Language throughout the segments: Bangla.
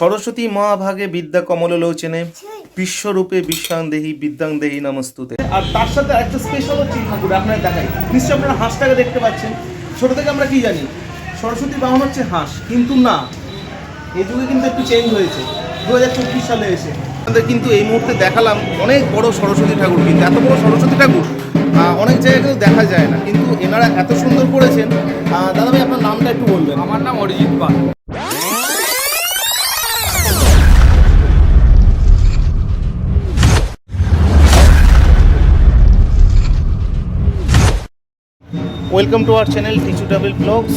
সরস্বতী মহাভাগে বিদ্যা কমললোচনে বিশ্বরূপে বিশ্বাংদেহী বিদ্যাংদেহী নমস্তুতে। আর তার সাথে একটা স্পেশাল হচ্ছে ঠাকুর আপনারা দেখাই। নিশ্চয়ই আপনারা হাঁসটাকে দেখতে পাচ্ছেন। ছোট থেকে আমরা কি জানি? সরস্বতী বাহন হচ্ছে হাঁস কিন্তু না। এই যুগে কিন্তু একটু চেঞ্জ হয়েছে। দু হাজার চব্বিশ সালে এসে। আমাদের কিন্তু এই মুহূর্তে দেখালাম অনেক বড় সরস্বতী ঠাকুর কিন্তু এত বড় সরস্বতী ঠাকুর আহ, অনেক জায়গায় কিন্তু দেখা যায় না। কিন্তু এনারা এত সুন্দর করেছেন আহ, দাদা ভাই আপনার নামটা একটু বলবেন। আমার নাম Arijit Pal. Welcome to our channel tissue double blogs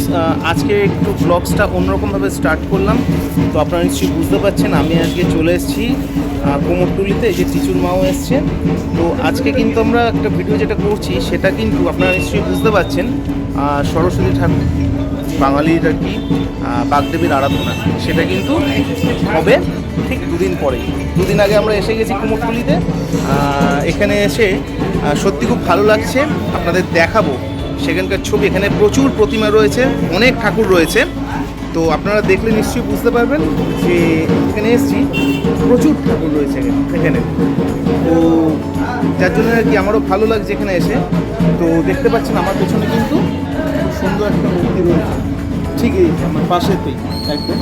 আজকে একটু ব্লগসটা অন্যরকমভাবে স্টার্ট করলাম। তো আপনারা নিশ্চয়ই বুঝতে পারছেন, আমি আজকে চলে এসেছি কোমরটুলিতে যে টিচুর মাও এসছে। তো আজকে কিন্তু আমরা একটা ভিডিও যেটা করছি, সেটা কিন্তু আপনারা নিশ্চয়ই বুঝতে পারছেন সরস্বতী ঠাকুর, বাঙালির আর কি বাগদেবীর আরাধনা। সেটা কিন্তু হবে ঠিক দুদিন পরে দুদিন আগে আমরা এসে গেছি কুমোরটুলিতে। এখানে এসে সত্যি খুব ভালো লাগছে। আপনাদের দেখাবো সেখানকার ছবি, এখানে প্রচুর প্রতিমা রয়েছে, অনেক ঠাকুর রয়েছে। তো আপনারা দেখলে নিশ্চয়ই বুঝতে পারবেন যে এখানে এসছি, প্রচুর ঠাকুর রয়েছে এখানে তো যার জন্য আর কি আমারও ভালো লাগছে এখানে এসে। তো দেখতে পাচ্ছেন আমার পেছনে কিন্তু সুন্দর একটা মূর্তি রয়েছে। ঠিক এই আমার পাশেতেই একদম।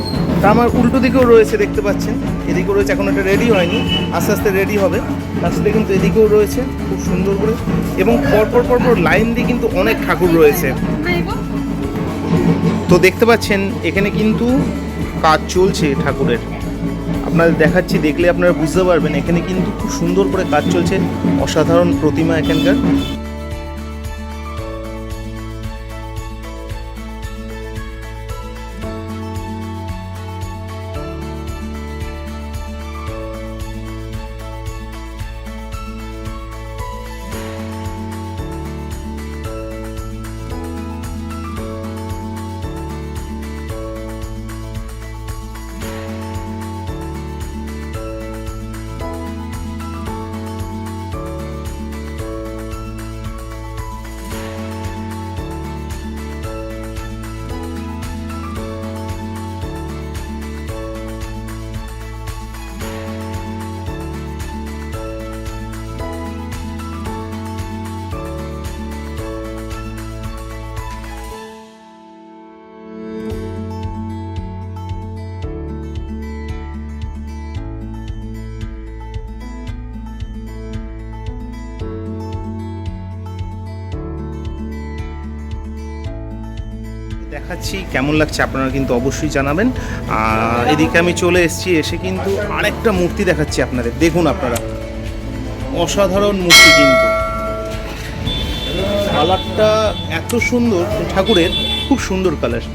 আমার উল্টো দিকেও রয়েছে দেখতে পাচ্ছেন। এদিকেও রয়েছে, এখন এটা রেডি হয়নি। আস্তে আস্তে রেডি হবে। তার সাথে কিন্তু এদিকেও রয়েছে, খুব সুন্দর করে। এবং পরপর পরপর লাইন দিয়ে কিন্তু অনেক ঠাকুর রয়েছে। তো দেখতে পাচ্ছেন, এখানে কিন্তু কাজ চলছে ঠাকুরের। আপনাদের দেখাচ্ছি, দেখলে আপনারা বুঝতে পারবেন, এখানে কিন্তু খুব সুন্দর করে কাজ চলছে। অসাধারণ প্রতিমা এখানকার। দেখাচ্ছি, কেমন লাগছে আপনারা কিন্তু অবশ্যই জানাবেন। আর এদিকে আমি চলে এসেছি, এসে কিন্তু আরেকটা মূর্তি দেখাচ্ছি আপনাদের। দেখুন আপনারা। অসাধারণ মূর্তি কিন্তু। কালারটা এত সুন্দর, ঠাকুরের খুব সুন্দর কালার।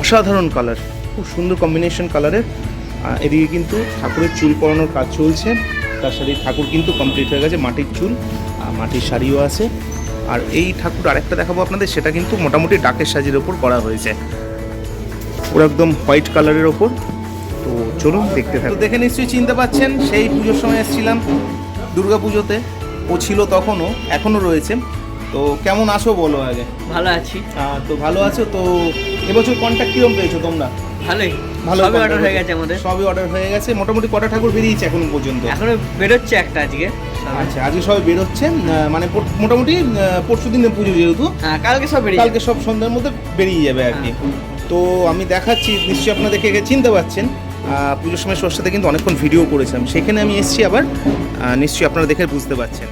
অসাধারণ কালার, খুব সুন্দর কম্বিনেশন কালারের। এদিকে কিন্তু ঠাকুরের চুল পরানোর কাজ চলছে। তার সাথে ঠাকুর কিন্তু কমপ্লিট হয়ে গেছে, মাটির চুল। মাটির শাড়িও আছে। আর এই ঠাকুর আরেকটা দেখাবো আপনাদের সেটা কিন্তু মোটামুটি ডাকের সাজের ওপর করা হয়েছে। ওরা একদম হোয়াইট কালারের ওপর। তো চলুন দেখতে থাকুন। দেখে নিশ্চয়ই চিনতে পাচ্ছেন সেই পুজোর সময় এসেছিলাম দুর্গা পুজোতে। ও ছিল তখনও এখনও রয়েছে। তো কেমন আছো বলো আগে? ভালো আছি। তো ভালো আছো? তো এবছর কন্ট্যাক্ট কিরম পেয়েছ তোমরা? ভালোই। ভালো সবই অর্ডার হয়ে গেছে আমাদের। সবই অর্ডার হয়ে গেছে। মোটামুটি কটা ঠাকুর বেরিয়েছে এখনও পর্যন্ত? এখনও বেরোচ্ছে একটা আজকে। আচ্ছা আজকে সবাই বেরোচ্ছে মানে মোটামুটি পরশু দিনে পুজো যেহেতু হ্যাঁ কালকে সব কালকে সব সন্ধ্যার মধ্যে বেরিয়ে যাবে আর কি। তো আমি দেখাচ্ছি নিশ্চয়ই আপনাদেরকে চিনতে পারছেন। পুজোর সময় সর সাথে কিন্তু অনেকক্ষণ ভিডিও করেছিলাম সেখানে আমি এসেছি আবার নিশ্চয়ই আপনারা দেখে বুঝতে পারছেন।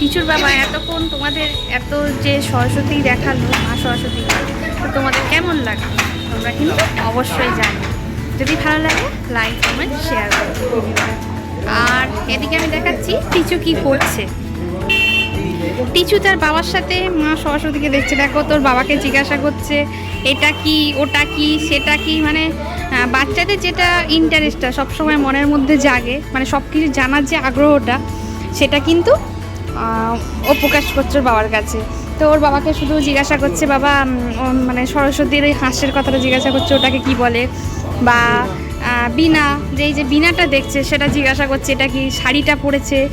টিচুর বাবা, এতক্ষণ তোমাদের এত যে সরস্বতী দেখাল, মা সরস্বতী, তো তোমাদের কেমন লাগল? তোমরা কিন্তু অবশ্যই জানো। যদি ভালো লাগে লাইক কমেন্ট শেয়ার করো। আর এদিকে আমি দেখাচ্ছি, টিচু কি করছে। টিচু তার বাবার সাথে মা সরস্বতীকে দেখছে। দেখো, তোর বাবাকে জিজ্ঞাসা করছে, এটা কি, ওটা কি, সেটা কি? মানে বাচ্চাদের যেটা ইন্টারেস্টটা সবসময় মনের মধ্যে জাগে মানে সব কিছু জানার যে আগ্রহটা, সেটা কিন্তু ও প্রকাশ করছে ওর বাবার কাছে। তো ওর বাবাকে শুধু জিজ্ঞাসা করছে বাবা মানে সরস্বতীর ওই হাঁসের কথাটা জিজ্ঞাসা করছে ওটাকে কি বলে? বা বিনা যে এই যে বিনাটা দেখছে সেটা জিজ্ঞাসা করছে এটা কি শাড়িটা পরেছে?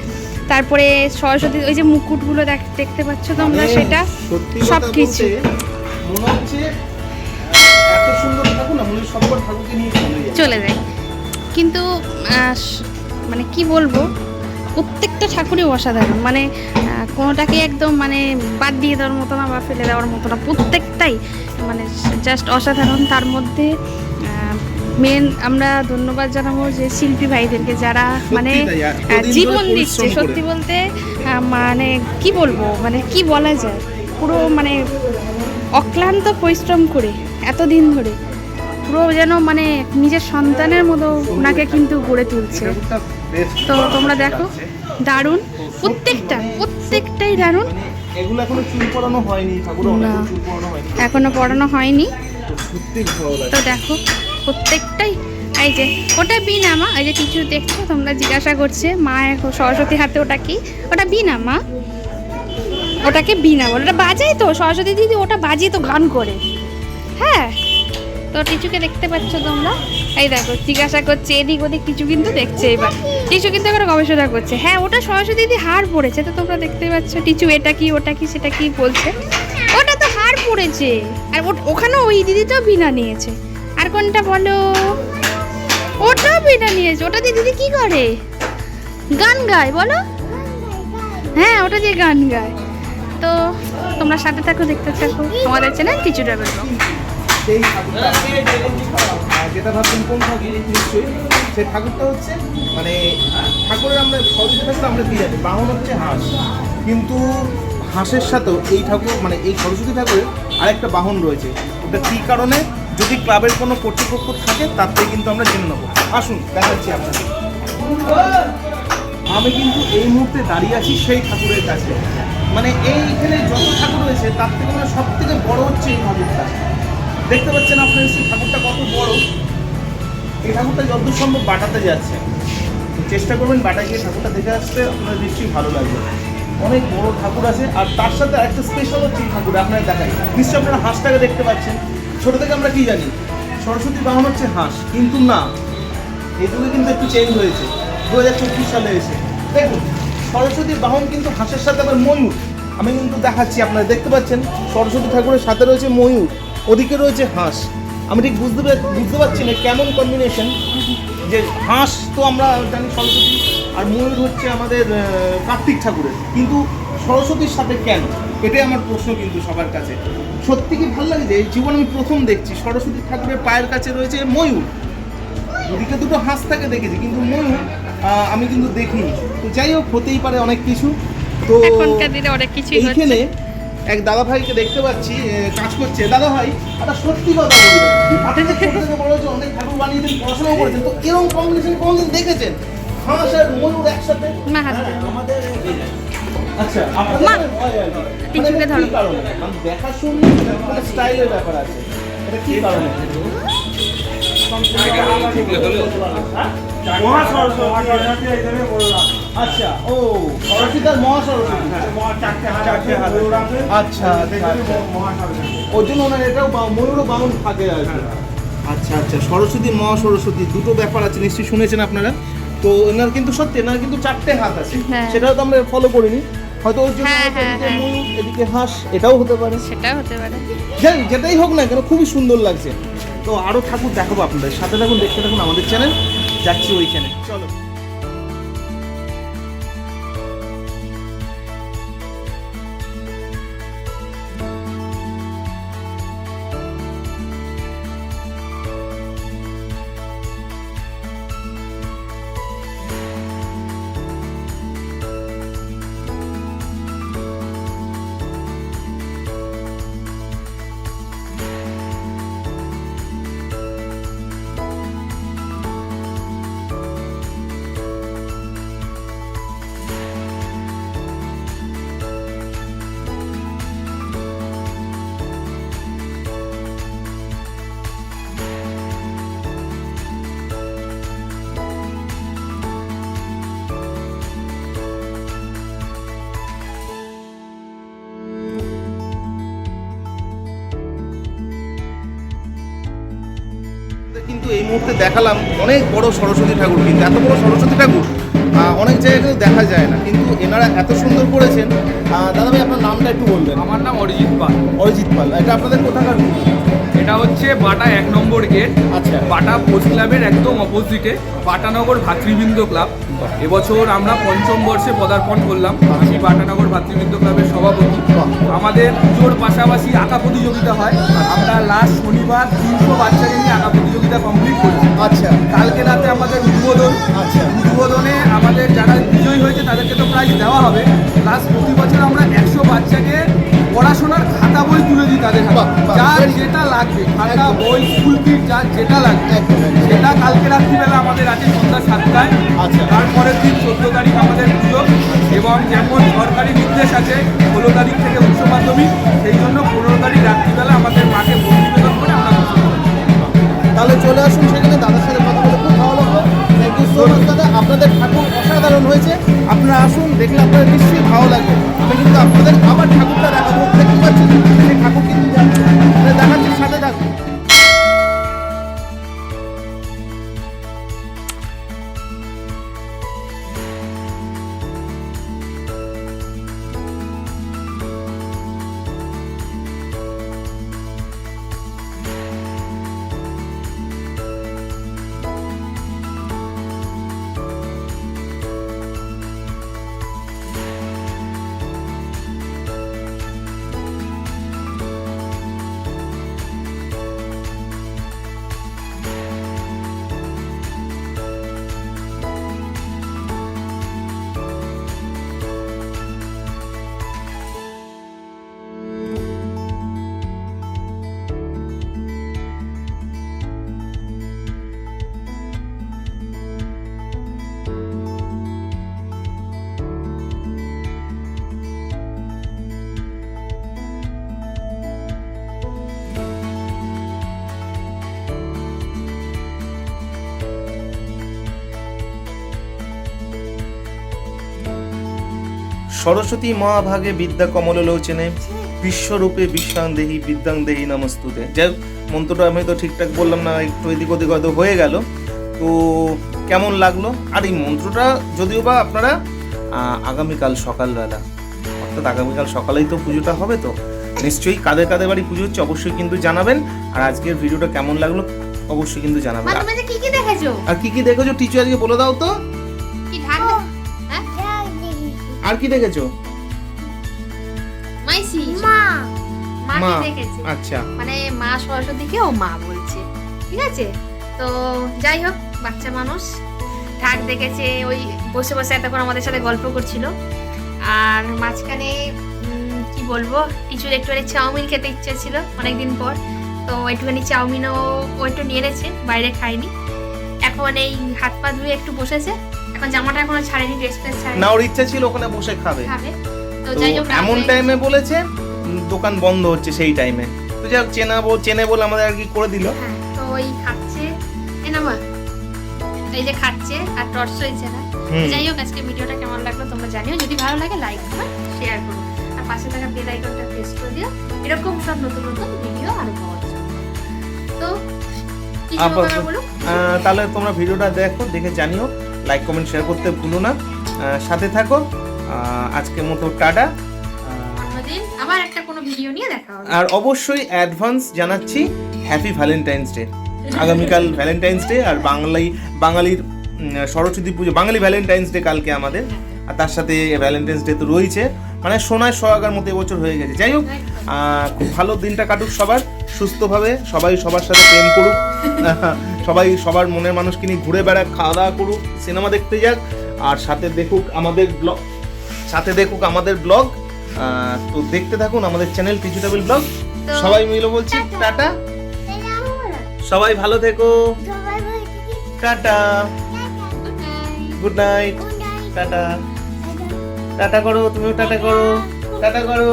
তারপরে সরস্বতী ওই যে মুকুটগুলো দেখ- দেখতে পাচ্ছ তোমরা মানে সেটা? সব কিছু। চলে যায়। কিন্তু মানে কি বলব? প্রত্যেকটা ঠাকুরই অসাধারণ। মানে কোনোটাকে একদম মানে বাদ দিয়ে দেওয়ার মতো না বা ফেলে দেওয়ার মতো না। প্রত্যেকটাই মানে জাস্ট অসাধারণ। তার মধ্যে মেন আমরা ধন্যবাদ জানাব যে শিল্পী ভাইদেরকে যারা মানে জীবন দিচ্ছে। সত্যি বলতে মানে কি বলব? মানে কি বলা যায়? পুরো মানে অক্লান্ত পরিশ্রম করে এতদিন ধরে। পুরো যেন মানে নিজের সন্তানের মতো ওনাকে কিন্তু গড়ে তুলছে। তো তোমরা দেখো। দারুণ প্রত্যেকটা প্রত্যেকটাই দারুণ। এগুলো এখনও চুল পড়ানো হয়নি এখনও পড়ানো তো দেখো প্রত্যেকটাই এই যে ওটা বিনা মা এই যে কিছু দেখছ তোমরা জিজ্ঞাসা করছে মা এখন সরস্বতী হাতে ওটা কি? ওটা বিনা মা ওটাকে বিনা বলে ওটা বাজায় তো সরস্বতী দিদি ওটা বাজিয়ে তো গান করে। হ্যাঁ তো টিচুকে দেখতে পাচ্ছ তোমরা। এই দেখো জিজ্ঞাসা করছে এদিক ওদিক কিছু কিন্তু দেখছে এবার। টিচু কিন্তু এখন গবেষণা করছে। হ্যাঁ ওটা সরস্বতী দিদি হার পড়েছে তো তোমরা দেখতে পাচ্ছ। টিচু এটা কি ওটা কি সেটা কি বলছে? ওটা তো হার পড়েছে। আর ও- ওখানেও ওই দিদিটাও বিনা নিয়েছে। আর কোনটা বলো? ওটাও বিনা নিয়েছে। ওটা দিয়ে দিদি কি করে? গান গায় বলো। হ্যাঁ ওটা দিয়ে গান গায়। তো তোমরা সাথে থাকো দেখতে থাকো। আমাদের চ্যানেল টিচু আহ, যেটা ভাবছেন কোন ঠাকুর নিশ্চয়ই সেই ঠাকুরটা হচ্ছে মানে ঠাকুরের আমরা সরস্বতী আমরা দিয়ে যাচ্ছি। বাহন হচ্ছে হাঁস। কিন্তু হাঁসের সাথেও এই ঠাকুর মানে এই সরস্বতী ঠাকুরের আরেকটা বাহন রয়েছে। ওটা কী কারণে? যদি ক্লাবের কোনো কর্তৃপক্ষ থাকে, তার থেকে কিন্তু আমরা জেনে নেব। আসুন, দেখাচ্ছি আপনাকে আমি কিন্তু এই মুহূর্তে দাঁড়িয়ে আছি সেই ঠাকুরের কাছে। মানে এইখানে যত ঠাকুর রয়েছে, তার থেকে মানে সব থেকে বড় হচ্ছে এই ঠাকুরটা। দেখতে পাচ্ছেন আপনার সেই ঠাকুরটা কত বড়। এই ঠাকুরটা যতদূর সম্ভব বাটাতে যাচ্ছে। চেষ্টা করবেন বাটায় গিয়ে ঠাকুরটা দেখে আসতে, আপনার নিশ্চয়ই ভালো লাগবে। অনেক বড় ঠাকুর আছে, আর তার সাথে একটা স্পেশাল হচ্ছে এই ঠাকুর আপনারা দেখাই। নিশ্চয়ই আপনারা হাঁসটাকে দেখতে পাচ্ছেন। ছোট থেকে আমরা কি জানি? সরস্বতী বাহন হচ্ছে হাঁস, কিন্তু না, এগুলো কিন্তু একটু চেঞ্জ হয়েছে। দু হাজার চব্বিশ সালে এসে। দেখুন, সরস্বতী বাহন কিন্তু হাঁসের সাথে আবার ময়ূর। আমি কিন্তু দেখাচ্ছি, আপনারা দেখতে পাচ্ছেন, সরস্বতী ঠাকুরের সাথে রয়েছে ময়ূর, ওদিকে রয়েছে হাঁস। আমি ঠিক বুঝতে পার- বুঝতে পারছি না কেমন কম্বিনেশন যে হাঁস তো আমরা জানি সরস্বতী আর ময়ূর হচ্ছে আমাদের কার্তিক ঠাকুরের। কিন্তু সরস্বতীর সাথে কেন? এটাই আমার প্রশ্ন কিন্তু সবার কাছে। সত্যি কি ভালো লাগে যে জীবন আমি প্রথম দেখছি সরস্বতী ঠাকুরের পায়ের কাছে রয়েছে ময়ূর? ওদিকে দুটো হাঁস থাকে দেখেছি কিন্তু ময়ূর আমি কিন্তু দেখিনি। তো যাই হোক হতেই পারে অনেক কিছু। তো এখনকার এক দাদা ভাইকে দেখতে পাচ্ছি কাজ করছে। দাদা ভাই একটা সত্যি কথা বলি। আপনি ছোট থেকে বড় হয়েছে অনেক ঠাকুর বানিয়েছেন পড়াশোনাও করেছেন তো এরকম কম্বিনেশন কোনদিন দেখেছেন? হাঁস আর ময়ূর একসাথে? আমাদের হাত আচ্ছা আপনাদের মা, আর কি। মানে। কি কারণে? স্টাইলের ব্যাপার আছে। এটা কি কারণে? আচ্ছা ও সরস্বতী আর মহাসরস্বতী আচ্ছা। ওই জন্য ওনার এটাও ময়ূরও বাউন থাকে আর আচ্ছা আচ্ছা সরস্বতী মহা সরস্বতী দুটো ব্যাপার আছে নিশ্চয়ই শুনেছেন আপনারা। তো এনার কিন্তু সত্যি এনার কিন্তু চারটে হাত আছে। হ্যাঁ। সেটাও তো আমরা ফলো করিনি। হয়তো ওর জন্য হ্যাঁ, হ্যাঁ, এদিকে। হাঁস এটাও হতে পারে। সেটাও হতে পারে। যেটাই হোক না কেন খুবই সুন্দর লাগছে। তো আরও ঠাকুর দেখাবো আপনাদের। সাথে থাকুন দেখতে থাকুন আমাদের চ্যানেল। যাচ্ছি ওইখানে। চলো। মুহূর্তে দেখালাম অনেক বড় সরস্বতী ঠাকুর কিন্তু এত বড় সরস্বতী ঠাকুর অনেক জায়গায় কিন্তু দেখা যায় না। কিন্তু এনারা এত সুন্দর করেছেন দাদা ভাই আপনার নামটা একটু বলবেন। আমার নাম অরিজিৎ পাল। অরিজিৎ পাল এটা আপনাদের কোথাকার এটা হচ্ছে বাটা এক নম্বর গেট। আচ্ছা। বাটা পোস্ট ক্লাবের একদম অপোজিটে বাটানগর ভাতৃবৃন্দ ক্লাব। এবছর আমরা পঞ্চম বর্ষে পদার্পণ করলাম আমি বাটানগর ভাতৃবৃন্দ ক্লাবের সভাপতি। আমাদের পুজোর পাশাপাশি আঁকা প্রতিযোগিতা হয়। আমরা লাস্ট শনিবার তিনশো বাচ্চাকে নিয়ে আঁকা প্রতিযোগিতা কমপ্লিট করেছি। আচ্ছা। কালকে রাতে আমাদের উদ্বোধন। আচ্ছা। উদ্বোধনে আমাদের যারা বিজয়ী হয়েছে তাদেরকে তো প্রাইজ দেওয়া হবে। প্লাস প্রতি বছর আমরা একশো বাচ্চাকে পড়াশোনার খাতা বই তুলে দিই তাদের যার যেটা লাগবে খাতা বই স্কুল কিট যার যেটা লাগবে। সেটা কালকে রাত্রিবেলা আমাদের আছে সন্ধ্যা সাতটায়। আচ্ছা। তারপরের দিন চোদ্দ তারিখ আমাদের পুজো। এবং যেমন সরকারি নির্দেশ আছে ষোলো তারিখ থেকে উচ্চ মাধ্যমিক সেই জন্য পনেরো তারিখ রাত্রিবেলা আমাদের মাকে ভোট নিবেদন করে আমরা তাহলে চলে আসুন সেখানে দাদার সাথে কথা বলে খুব ভালো লাগল। থ্যাংক ইউ সো মাচ দাদা। আপনাদের ঠাকুর অসাধারণ হয়েছে। আপনারা আসুন দেখলে আপনাদের নিশ্চয়ই ভালো লাগবে। কিন্তু আপনাদের আবার ঠাকুরটা দেখাবো দেখতে পাচ্ছেন? সরস্বতী মহাভাগে বিদ্যা কমল লোচনে বিশ্বরূপে বিশ্বাং দেহি বিদ্যাং দেহি নমস্তুতে। যাই মন্ত্রটা আমি তো ঠিকঠাক বললাম না একটু এদিক ওদিক হয়তো হয়ে গেল। তো কেমন লাগল? আর এই মন্ত্রটা যদিও বা আপনারা আগামীকাল সকালবেলা অর্থাৎ আগামীকাল সকালেই তো পুজোটা হবে তো নিশ্চয়ই কাদের কাদের বাড়ি পুজো হচ্ছে অবশ্যই কিন্তু জানাবেন। আর আজকের ভিডিওটা কেমন লাগল অবশ্যই কিন্তু জানাবেন। আর কি কি দেখেছ টিচার আজকে বলে দাও তো। আর কি দেখেছ? মাইসি। মা। মা দেখেছে? আচ্ছা। মানে মা সরস্বতীকে ও মা বলছে। ঠিক আছে? তো যাই হোক বাচ্চা মানুষ। ঢাক দেখেছে ওই বসে বসে এতক্ষণ আমাদের সাথে গল্প করছিল। আর মাঝখানে উম, কি বলব কিছুর একটুখানি চাউমিন খেতে ইচ্ছে ছিল অনেকদিন পর। তো একটুখানি চাউমিনও ও একটু নিয়ে এনেছে বাইরে খাইনি এখন এই হাত পা ধুয়ে একটু বসেছে। এখন জামাটা এখনও ছাড়েনি ড্রেস ফ্রেস ছাড়েনি। না ওর ইচ্ছা ছিল ওখানে বসে খাবে। তো যাই হোক এমন টাইমে বলেছে দোকান বন্ধ হচ্ছে সেই টাইমে তো যাই হোক চেনা বল চেনে বলে আমাদের আর কি করে দিল। হ্যাঁ তো ওই খাচ্ছে এই যে খাচ্ছে আর টর্চ হয়েছে না। যাই হোক আজকে ভিডিওটা কেমন লাগল তোমরা জানিও। যদি ভালো লাগে লাইক কমেন্ট শেয়ার করো। আর পাশে থাকা বেল আইকনটা প্রেস করে দিও। এরকম সব নতুন নতুন ভিডিও আরও তো তাহলে তোমরা ভিডিওটা দেখো দেখে জানিও। লাইক কমেন্ট শেয়ার করতে ভুলো না। সাথে থাকো। আজকের মতো টাটা। আবার একটা কোনো ভিডিও নিয়ে দেখা হবে। আর অবশ্যই অ্যাডভান্স জানাচ্ছি হ্যাপি ভ্যালেন্টাইন্স ডে আগামীকাল ভ্যালেন্টাইন্স ডে আর বাংলাই বাঙালির সরস্বতী পুজো বাঙালি ভ্যালেন্টাইন্স ডে কালকে আমাদের। আর তার সাথে ভ্যালেন্টাইন্স ডে তো রয়েছে। মানে সোনায় সোহাগার মতো এবছর হয়ে গেছে। যাই হোক খুব ভালো দিনটা কাটুক সবার সুস্থভাবে সবাই সবার সাথে প্রেম করুক। সবাই সবার মনের মানুষকে নিয়ে ঘুরে বেড়াক খাওয়া দাওয়া করুক সিনেমা দেখতে যাক আর সাথে দেখুক আমাদের ব্লগ সাথে দেখুক আমাদের ব্লগ তো দেখতে থাকুন আমাদের চ্যানেল টিচু টেবিল ব্লগ। সবাই মিলে বলছি টাটা। সবাই ভালো থেকো। Tata. Good night. Tata. Tata. করো তুমিও টাটা করো। টাটা করো।